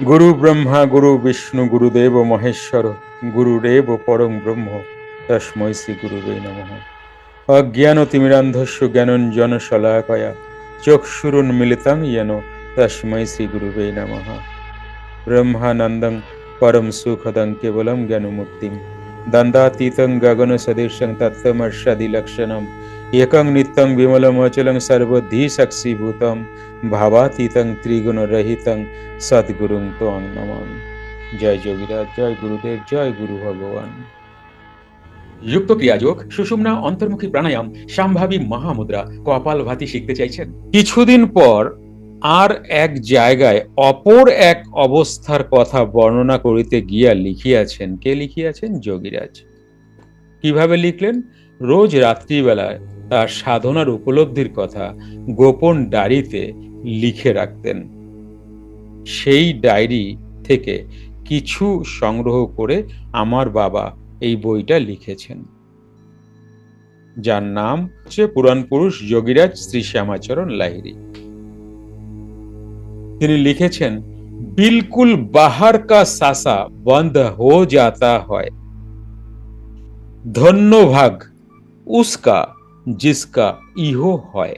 গুরু ব্রহ্মা, গুরু বিষ্ণু, গুরুদেব মহেশ্বর গুরুরেব পরম ব্রহ্ম, তস্মৈ শ্রী গুরুবে নম। অজ্ঞান তিমিরান্ধস্য জ্ঞানঞ্জন শলাকয়া চক্ষুরুন্মিলিতাম ইয়েন, তস্মৈ শ্রী গুরুবে নম। ব্রহ্মানন্দং পরম সুখদং কেবলম জ্ঞানমুক্তিম দন্দাতীতং গগন সদৃশং তত্ত্বমর্ষাদি লক্ষণম। একং নিত্যং বিমলমচলং সর্বধি সাক্ষীভূতম ভাবাতীতং ত্রিগুণরহিতং সদ্গুরুং ত্বং নমামি জয় যোগীরাজ জয় গুরুদেব জয় গুরু ভগবান যুক্ত ক্রিয়াযোগ সুষুম্না অন্তর্মুখী প্রাণায়াম সম্ভাবী মহামুদ্রা কপাল ভাতি শিখতে চাইছেন কিছুদিন পর আর এক জায়গায় অপর এক অবস্থার কথা বর্ণনা করিতে গিয়া লিখিয়াছেন। কে লিখিয়াছেন? যোগীরাজ। কীভাবে লিখলেন? রোজ রাত্রিবেলায় তার সাধনার উপলব্ধির কথা গোপন ডায়েরিতে লিখে রাখতেন। সেই ডায়েরি থেকে কিছু সংগ্রহ করে আমার বাবা এই বইটা লিখেছেন। যার নাম হচ্ছে পুরাণ পুরুষ যোগীরাজ শ্রী শ্যামাচরণ লাহিরি তিনি লিখেছেন, বিলকুল বাহার কা সাসা বন্ধ হো যাতা হয়। ধন্যভাগ উসকা জিসকা ইহো হয়।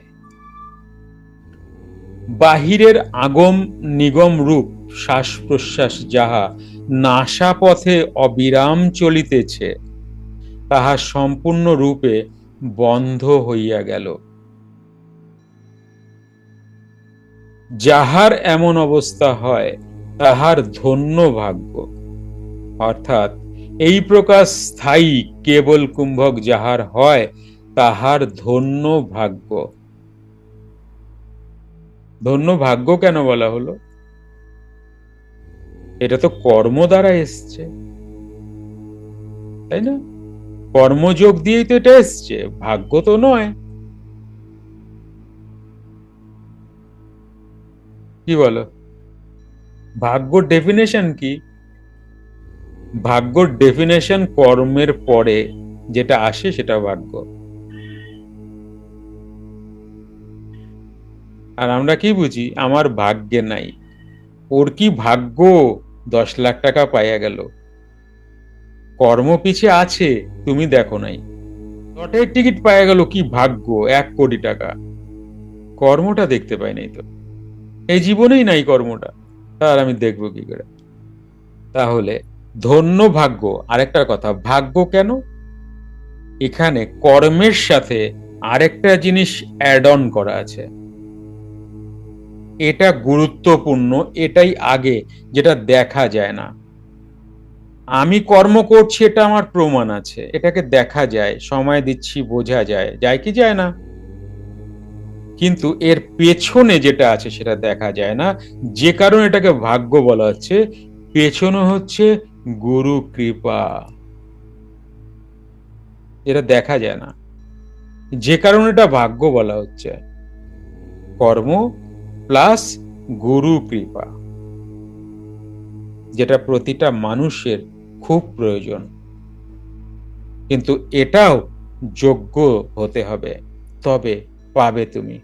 বাহিরের আগম নিগম রূপ শ্বাস প্রশ্বাস যাহা নাসা পথে অবিরাম চলিতেছে, তাহা সম্পূর্ণ রূপে বন্ধ হইয়া গেল। যাহার এমন অবস্থা হয়, তাহার ধন্য ভাগ্য। অর্থাৎ, এই প্রকার স্থায়ী কেবল কুম্ভক যাহার হয় তাহার ধন্য ভাগ্য। ধন্য ভাগ্য কেন বলা হলো? এটা তো কর্ম দ্বারা এসছে। তাই না? কর্মযোগ দিয়েই তো এটা এসছে, ভাগ্য তো নয়। কি বলো? ভাগ্য ডেফিনেশন কি? ভাগ্য ডেফিনেশন কর্মের পরে যেটা আসে সেটা ভাগ্য। আর আমরা কি বুঝি? আমার ভাগ্যে নাই। ওর কি ভাগ্য? দশ লাখ টাকা পাইয়া গেল। কর্ম পিছে আছে, তুমি দেখো নাই। লটের টিকিট পাইয়া গেল কি ভাগ্য? এক কোটি টাকা। কর্মটা দেখতে পাই নাই তো। এই জীবনেই নাই কর্মটা। তার আমি দেখব কি করে? তাহলে ধন্য ভাগ্য। আরেকটা কথা, ভাগ্য কেন? এখানে কর্মের সাথে আরেকটা জিনিস অ্যাড অন করা আছে। এটা গুরুত্বপূর্ণ, এটাই আগে যেটা দেখা যায় না। আমি কর্ম করছি, এটা আমার প্রমাণ আছে, এটাকে দেখা যায়, সময় দিচ্ছি, বোঝা যায় যায় কি যায় না? কিন্তু এর পেছনে যেটা আছে, সেটা দেখা যায় না। যে কারণে এটাকে ভাগ্য বলা হচ্ছে, পেছনে হচ্ছে গুরু কৃপা। এটা দেখা যায় না। যে কারণে এটা ভাগ্য বলা হচ্ছে। কর্ম প্লাস গুরু কৃপা, যেটা প্রতিটা মানুষের খুব প্রয়োজন। কিন্তু এটাও যোগ্য হতে হবে, তবে পাবে তুমি।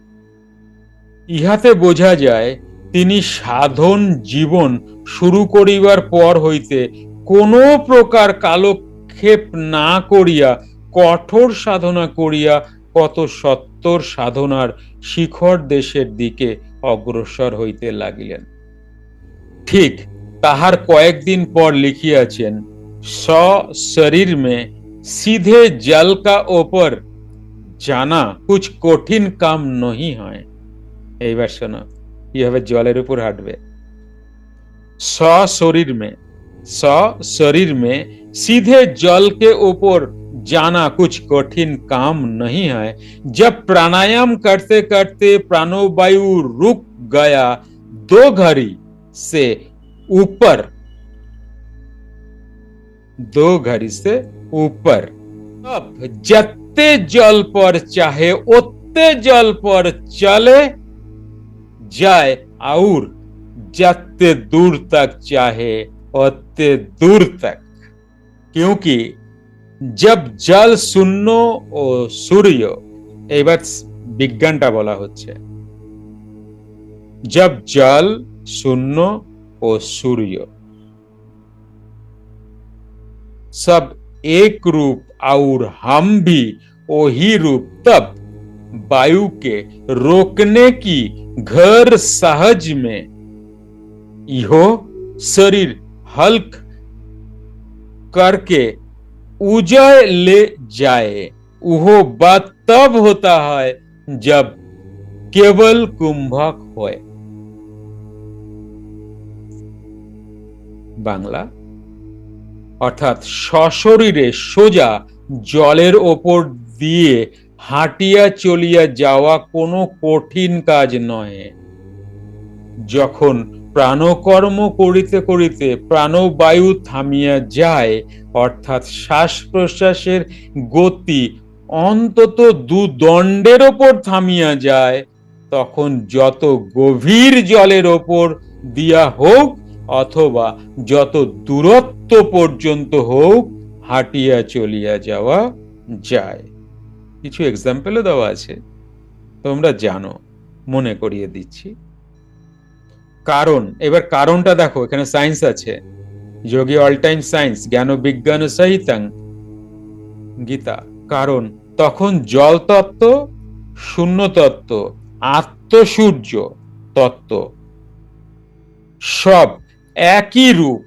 ইহাতে বোঝা যায়, তিনি সাধন জীবন শুরু করিবার পর হইতে কোনো প্রকার কালক্ষেপ না করিয়া কঠোর সাধনা করিয়া কত সত্তর সাধনার শিখর দেশের দিকে অগ্রসর হইতে লাগিলেন। ঠিক তাহার কয়েকদিন পর লিখিয়াছেন, স শরীর মে সিধে জল কা ওপর জানা কুচ কঠিন কাম নহি হয়। এইবার শোনো, কীভাবে জলের উপর হাঁটবে। স শরীর মে স শরীর মে সিধে জলকে ওপর जाना कुछ कठिन काम नहीं है। जब प्राणायाम करते करते प्राणवायु रुक गया, दो घड़ी से ऊपर, दो घड़ी से ऊपर। अब जत्ते जल पर चाहे उतने जल पर चले, जाए और जत्ते दूर तक चाहे उतने दूर तक। क्योंकि जब জল শূন্য ও সূর্য এবার বিজ্ঞানটা বলা হচ্ছে जब जल शून्य ও সূর্য सब एक रूप और हम भी वही रूप तब वायु के रोकने की घर सहज में इहो शरीर हल्क करके উজায় লে যায় উহ বা তব হতা হয় জব কেবল কুম্ভক হয় বাংলা অর্থাৎ সশরীরে সোজা জলের ওপর দিয়ে হাঁটিয়া চলিয়া যাওয়া কোনো কঠিন কাজ নয় যখন প্রাণকর্ম করিতে করিতে প্রাণবায়ু থামিয়া যায়, অর্থাৎ শ্বাস প্রশ্বাসের গতি অন্তত দু দণ্ডের ওপর থামিয়া যায়, তখন যত গভীর জলের ওপর দিয়া হোক অথবা যত দূরত্ব পর্যন্ত হোক, হাঁটিয়া চলিয়া যাওয়া যায়। কিছু এক্সাম্পলও দেওয়া আছে। তোমরা জানো, মনে করিয়ে দিচ্ছি। কারণ, এবার কারণটা দেখো, এখানে সায়েন্স আছে। যোগী অল টাইম সায়েন্স জ্ঞান ও বিজ্ঞান সহিতাং। গীতা, কারণ, তখন জল তত্ত্ব, শূন্য তত্ত্ব আত্মসূর্য তত্ত্ব। সব একই রূপ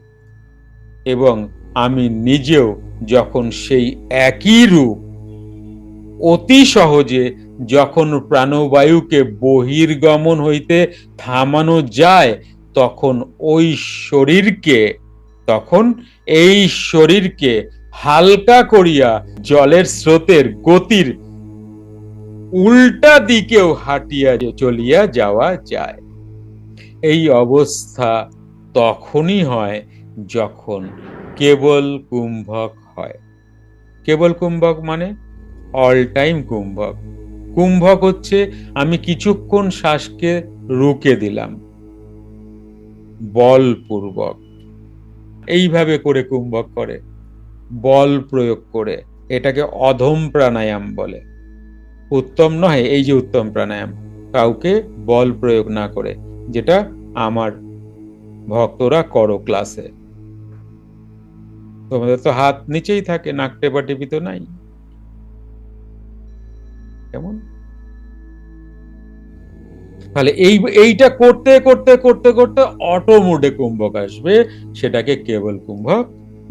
এবং আমি নিজেও যখন সেই একই রূপ অতি সহজে যখন প্রাণবায়ুকে বহির্গমন হইতে থামানো যায়, তখন ওই শরীরকে, তখন এই শরীরকে হালকা করিয়া জলের স্রোতের গতির উল্টা দিকেও হাঁটিয়া চলিয়া যাওয়া যায়। এই অবস্থা তখনই হয় যখন কেবল কুম্ভক হয়। কেবল কুম্ভক মানে? All time কুম্ভক। কুম্ভক হচ্ছে আমি কিছুক্ষণ শ্বাসকে রুকে দিলাম। বলপূর্বক। এইভাবে করে কুম্ভক করে। বল প্রয়োগ করে। এটাকে অধম প্রাণায়াম বলে। উত্তম নয়, এই যে উত্তম প্রাণায়াম। কাউকে বল প্রয়োগ না করে, যেটা আমার ভক্তরা করো ক্লাসে তোমাদের তো হাত নিচেই থাকে, নাক টেপা টেপি তো নাই। কেমন? তাহলে এই এইটা করতে করতে করতে করতে অটো মোডে কুম্ভক আসবে সেটাকে কেবল কুম্ভক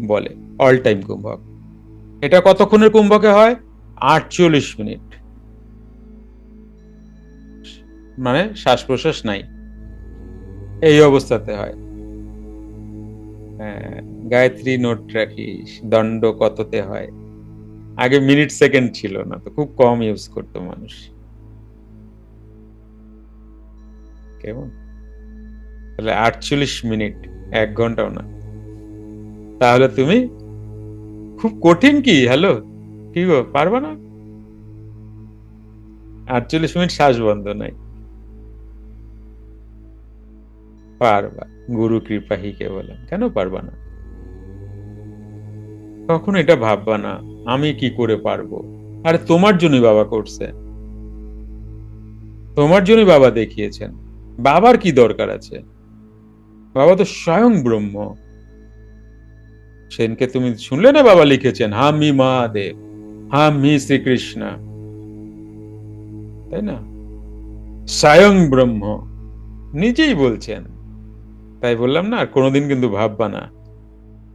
বলে অল টাইম কুম্ভক। এটা কতক্ষণের কুম্ভকে হয়? আটচল্লিশ মিনিট। মানে শ্বাস প্রশ্বাস নাই। এই অবস্থাতে হয়। হ্যাঁ, গায়ত্রী নোট রাখিস দণ্ড কততে হয়? আগে মিনিট সেকেন্ড ছিল না, তো খুব কম ইউজ করতো মানুষ। কেমন? তাহলে আটচল্লিশ মিনিট, এক ঘন্টাও না। তাহলে তুমি খুব কঠিন কি? হ্যালো কি গো, পারবা না? আটচল্লিশ মিনিট শ্বাস বন্ধ নাই। পারবা, গুরু কৃপাহীকে বললাম কেন পারবা না? কখনো এটা ভাববা না। আমি কি করে পারব? আরে তোমার জন্যই বাবা করছে। তোমার জন্যই বাবা দেখিয়েছেন। বাবার কি দরকার আছে? বাবা তো স্বয়ং ব্রহ্ম। সেনকে তুমি শুনলে না বাবা লিখেছেন, হামি মহাদেব, হামি শ্রীকৃষ্ণ তাই না? স্বয়ং ব্রহ্ম। নিজেই বলছেন। তাই বললাম না আর কোনোদিন কিন্তু ভাববা না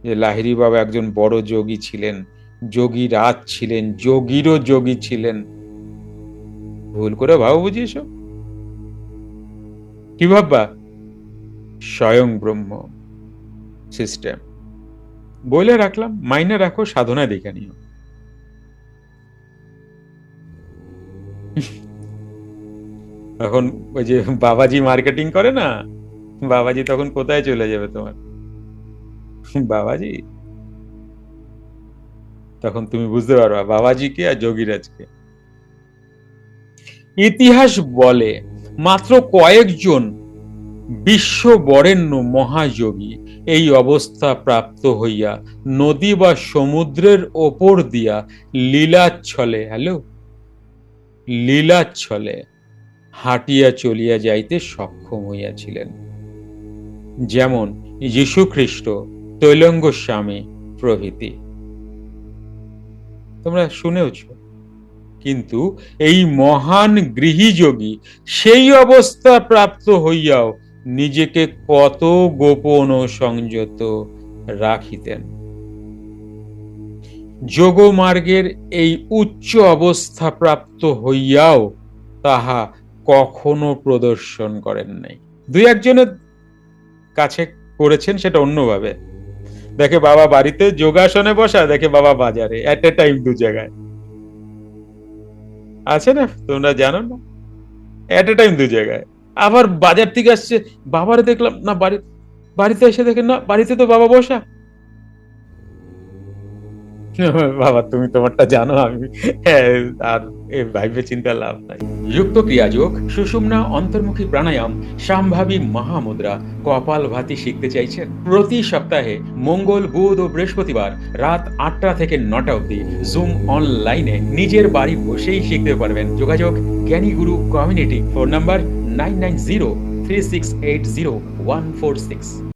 যে লাহিরি বাবা একজন বড় যোগী ছিলেন। যোগী রাজ ছিলেন, যোগীরও যোগী ছিলেন। ভুল করে ভাবো বুঝি এসব? কি ভাববা? স্বয়ং ব্রহ্ম সিস্টেম বলে রাখলাম, মাইনে রাখো, সাধনায় দেখে নিও। এখন ওই যে বাবাজি মার্কেটিং করে না? বাবাজি তখন কোথায় চলে যাবে তোমার? বাবাজি? তখন তুমি বুঝতে পারবা, বাবাজিকে আর যোগীরাজকে। ইতিহাস বলে, মাত্র কয়েকজন বিশ্ব বরেণ্য মহাযোগী এই অবস্থা প্রাপ্ত হইয়া নদী বা সমুদ্রের ওপর দিয়া লীলাচ্ছলে, হ্যালো? লীলাচ্ছলে হাঁটিয়া চলিয়া যাইতে সক্ষম হইয়াছিলেন। যেমন যীশুখ্রিস্ট তৈলঙ্গ স্বামী প্রভৃতি। তোমরা শুনেওছ। কিন্তু এই মহান গৃহীযোগী সেই অবস্থা প্রাপ্ত হইয়াও নিজেকে কত গোপন ও সংযত রাখিতেন। যোগমার্গের এই উচ্চ অবস্থা প্রাপ্ত হইয়াও তাহা কখনো প্রদর্শন করেন নাই। দুই একজনের কাছে করেছেন সেটা অন্যভাবে। দেখে বাবা বাড়িতে যোগাসনে বসা, দেখে বাবা বাজারে এট এ টাইম দু জায়গায়। আছে না? তোমরা জানো না? এট এ টাইম দু জায়গায়। আবার বাজার থেকে আসছে, বাবারে দেখলাম, না বাড়ি বাড়িতে এসে দেখে, না, বাড়িতে তো বাবা বসা। বাবা, তুমি তোমারটা জানো, আমি হ্যাঁ আর ভাইবে চিন্তা লাভ নাই। যুক্ত ক্রিয়াযোগ, সুষুম্না, অন্তর্মুখী প্রাণায়াম, সাম্ভাবী মহামুদ্রা, কপাল ভাতি শিখতে চাইছেন। প্রতি সপ্তাহে মঙ্গল, বুধ ও বৃহস্পতিবার রাত আটটা থেকে নটা অবধি জুম অনলাইনে নিজের বাড়ি বসেই শিখতে পারবেন। যোগাযোগ জ্ঞানী গুরু community phone number nine nine zero three six eight zero one four six.